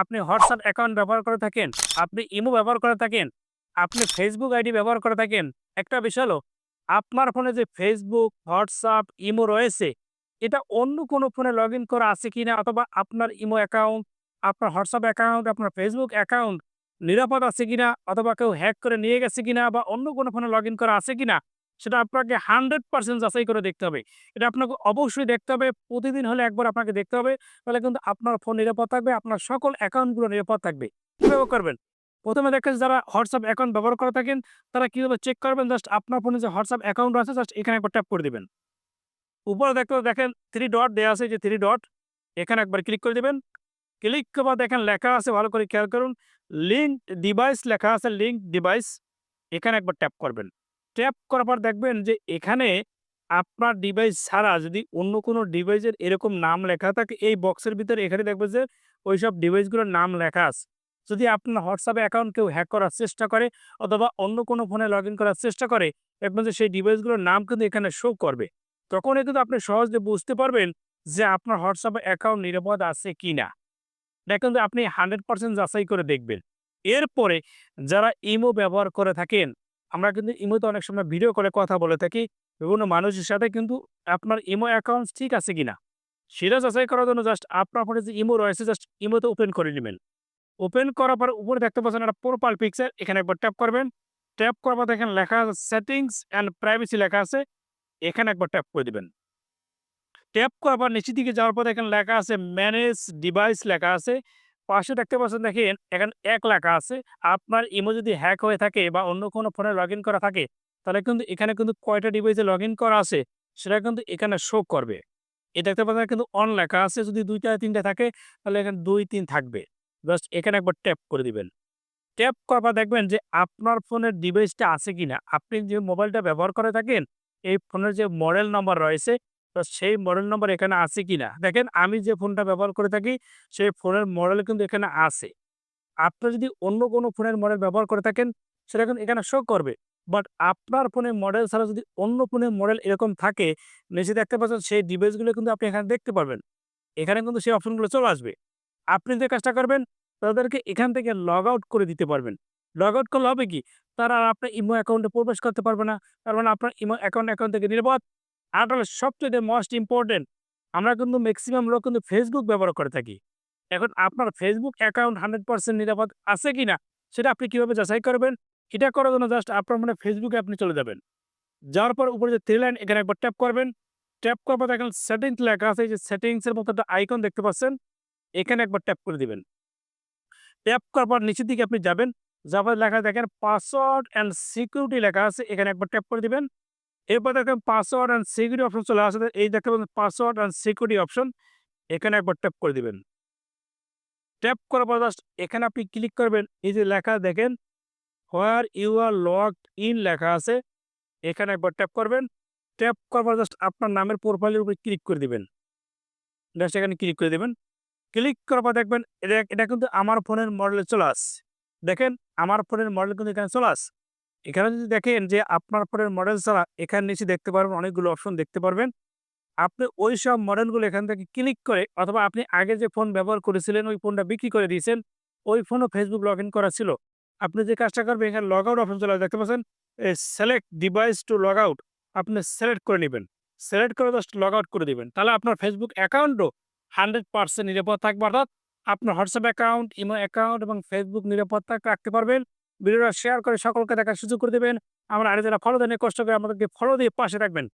আপনি WhatsApp account ব্যবহার করে থাকেন, আপনি ইমো ব্যবহার করে থাকেন, আপনি ফেসবুক আইডি ব্যবহার করে থাকেন। একটা বিষয় হলো, আপনার ফোনে যে ফেসবুক, হোয়াটসঅ্যাপ, ইমো রয়েছে, এটা অন্য কোনো ফোনে লগ ইন করা আছে কিনা অথবা আপনার ইমো অ্যাকাউন্ট, আপনার হোয়াটসঅ্যাপ অ্যাকাউন্ট, আপনার ফেসবুক অ্যাকাউন্ট নিরাপদ আছে কিনা অথবা কেউ হ্যাক করে নিয়ে গেছে কিনা বা অন্য কোনো ফোনে লগ ইন করা আছে কিনা সেটা আপনাকে হান্ড্রেড পার্সেন্ট যাচাই করে দেখতে হবে। এটা আপনাকে অবশ্যই দেখতে হবে। প্রতিদিন হলে একবার আপনাকে দেখতে হবে। তাহলে কিন্তু আপনার ফোন নিরাপদ থাকবে, আপনার সকল অ্যাকাউন্টগুলো নিরাপদ থাকবে। কীভাবে করবেন? প্রথমে দেখেন যারা হোয়াটসঅ্যাপ অ্যাকাউন্ট ব্যবহার করে থাকেন, তারা কীভাবে চেক করবেন? জাস্ট আপনার ফোনে যে হোয়াটসঅ্যাপ অ্যাকাউন্ট আছে জাস্ট এখানে একবার ট্যাপ করে দিবেন। উপরে দেখতে দেখেন থ্রি ডট দেওয়া আছে যে থ্রি ডট এখানে একবার ক্লিক করে দেবেন। ক্লিক করা দেখেন লেখা আছে, ভালো করে খেয়াল করুন। লিঙ্ক ডিভাইস লেখা আছে লিঙ্ক ডিভাইস এখানে একবার ট্যাপ করবেন। ট্যাপ করার পর দেখবেন যে, এখানে আপনার ডিভাইস ছাড়া যদি অন্য কোনো ডিভাইসের এরকম নাম লেখা থাকে, এই বক্সের ভিতরে এখানে দেখবেন যে ওই সব ডিভাইসগুলোর নাম লেখা আছে। যদি আপনার হোয়াটসঅ্যাপ অ্যাকাউন্ট কেউ হ্যাক করার চেষ্টা করে অথবা অন্য কোনো ফোনে লগ করার চেষ্টা করে, দেখবেন যে, সেই ডিভাইসগুলোর নাম কিন্তু এখানে শো করবে। তখনই কিন্তু আপনি সহজে বুঝতে পারবেন যে, আপনার হোয়াটসঅ্যাপ অ্যাকাউন্ট নিরাপদ আছে কি না এটা কিন্তু আপনি হান্ড্রেড পার্সেন্ট যাচাই করে দেখবেন। এরপরে যারা ইমো ব্যবহার করে থাকেন আমরা কিন্তু ইমোতে অনেক সময় ভিডিও করে কথা বলে থাকি, বিভিন্ন মানুষের সাথে কিন্তু আপনার ইমো অ্যাকাউন্ট ঠিক আছে কিনা? সেটা যাচাই করার জন্য জাস্ট আপনার ফোনে যে ইমো রয়েছে জাস্ট ইমোতে ওপেন করে নেবেন। ওপেন করার পর উপরে দেখতে পাচ্ছেন একটা প্রোফাইল পিকচার এখানে একবার ট্যাপ করবেন। ট্যাপ করার পর দেখেন লেখা আছে সেটিংস অ্যান্ড প্রাইভেসি লেখা আছে, এখানে একবার ট্যাপ করে দিবেন। ট্যাপ করার পর নিচের দিকে যাওয়ার পর এখানে লেখা আছে ম্যানেজ ডিভাইস লেখা আছে। পাশে দেখতে পাচ্ছেন দেখেন, এখানে এক লেখা আছে, আপনার ইমো যদি হ্যাক হয়ে থাকে বা অন্য কোনো ফোনে লগ করা থাকে, তাহলে কিন্তু এখানে কিন্তু কয়টা ডিভাইসে লগ করা আছে, সেটা কিন্তু এখানে শো করবে। এ দেখতে পাচ্ছেন কিন্তু অন লেখা আছে, যদি দুইটা তিনটা থাকে, তাহলে এখানে দুই, তিন থাকবে। জাস্ট এখানে একবার ট্যাপ করে দিবেন। ট্যাপ করার পর দেখবেন যে আপনার ফোনের ডিভাইসটা আছে কিনা। আপনি যে মোবাইলটা ব্যবহার করে থাকেন, এই ফোনের যে মডেল নাম্বার রয়েছে তো সেই মডেল নম্বর এখানে আছে কিনা? দেখেন, আমি যে ফোনটা ব্যবহার করে থাকি, সেই ফোনের মডেল কিন্তু এখানে আছে। আপনি যদি অন্য কোনো ফোনের মডেল ব্যবহার করে থাকেন, সেটা কিন্তু এখানে শো করবে। বাট আপনার ফোনের মডেল ছাড়া যদি অন্য ফোনের মডেল এরকম থাকে নিচে দেখতে পাচ্ছেন সেই ডিভাইসগুলো কিন্তু আপনি এখানে দেখতে পারবেন। এখানে কিন্তু সেই অপশনগুলো চলে আসবে। আপনি যে কাজটা করবেন, তাদেরকে এখান থেকে লগ আউট করে দিতে পারবেন। লগ আউট করলে হবে কি? তারা আর আপনার ইমো অ্যাকাউন্টে প্রবেশ করতে পারবে না। তার মানে আপনার ইমো অ্যাকাউন্ট অ্যাকাউন্ট থেকে নিরাপদ। আর হলো সবচেয়ে মোস্ট ইম্পর্টেন্ট আমরা কিন্তু ম্যাক্সিমাম লোক কিন্তু ফেসবুক ব্যবহার করে থাকি। এখন আপনার ফেসবুক অ্যাকাউন্ট হান্ড্রেড পার্সেন্ট নিরাপদ আছে কি না সেটা আপনি কীভাবে যাচাই করবেন, এটা করার জন্য জাস্ট আপনার মানে ফেসবুকে আপনি চলে যাবেন। যাওয়ার পর উপরে যে থ্রি লাইন এখানে একবার ট্যাপ করবেন। ট্যাপ করার পর দেখেন সেটিংস লেখা আছে যে সেটিংসের মতো একটা আইকন দেখতে পাচ্ছেন, এখানে একবার ট্যাপ করে দিবেন। ট্যাপ করার পর নিচের দিকে আপনি যাবেন যাবার লেখা দেখেন পাসওয়ার্ড অ্যান্ড সিকিউরিটি লেখা আছে, এখানে একবার ট্যাপ করে দিবেন। এরপর দেখেন পাসওয়ার্ড অ্যান্ড সিকিউরিটি অপশন চলে আসে। এই দেখতে পাসওয়ার্ড অ্যান্ড সিকিউরিটি অপশন এখানে একবার ট্যাপ করে দিবেন। ট্যাপ করার পর জাস্ট এখানে আপনি ক্লিক করবেন। এই যে লেখা দেখেন where you are log in লেখা আছে। এখানে একবার ট্যাপ করবেন। ট্যাপ করার পর জাস্ট আপনার নামের প্রোফাইলের উপরে ক্লিক করে দিবেন। জাস্ট এখানে ক্লিক করে দেবেন। ক্লিক করার পর দেখবেন, এটা এটা কিন্তু আমার ফোনের মডেলে চলে আস। দেখেন, আমার ফোনের মডেল কিন্তু এখানে চলে আস। এখানে যদি দেখেন যে, আপনার ফোনের মডেল ছাড়া এখানে নিচে দেখতে পারবেন, অনেকগুলো অপশন দেখতে পারবেন। আপনি ওই সব মডেলগুলো এখান থেকে ক্লিক করে অথবা আপনি আগে যে ফোন ব্যবহার করেছিলেন, ওই ফোনটা বিক্রি করে দিয়েছেন, ওই ফোনও ফেসবুক লগ ইন করা ছিল। আপনি যে কাজটা করবেন, এখানে লগ আউট অপশন চলে দেখতে পাচ্ছেন? Select device to log out আপনি সিলেক্ট করে নেবেন। সিলেক্ট করে জাস্ট লগ আউট করে দিবেন। তাহলে আপনার ফেসবুক অ্যাকাউন্টও হান্ড্রেড পার্সেন্ট নিরাপদ থাকবে। অর্থাৎ আপনার হোয়াটসঅ্যাপ অ্যাকাউন্ট ইমো অ্যাকাউন্ট এবং ফেসবুক নিরাপত্তা রাখতে পারবেন। ভিডিওটা শেয়ার করে সকলকে দেখার সুযোগ করে দেবেন। আমরা আরে যারা ফলো দেন কষ্ট করে আমাদেরকে ফলো দিয়ে পাশে রাখবেন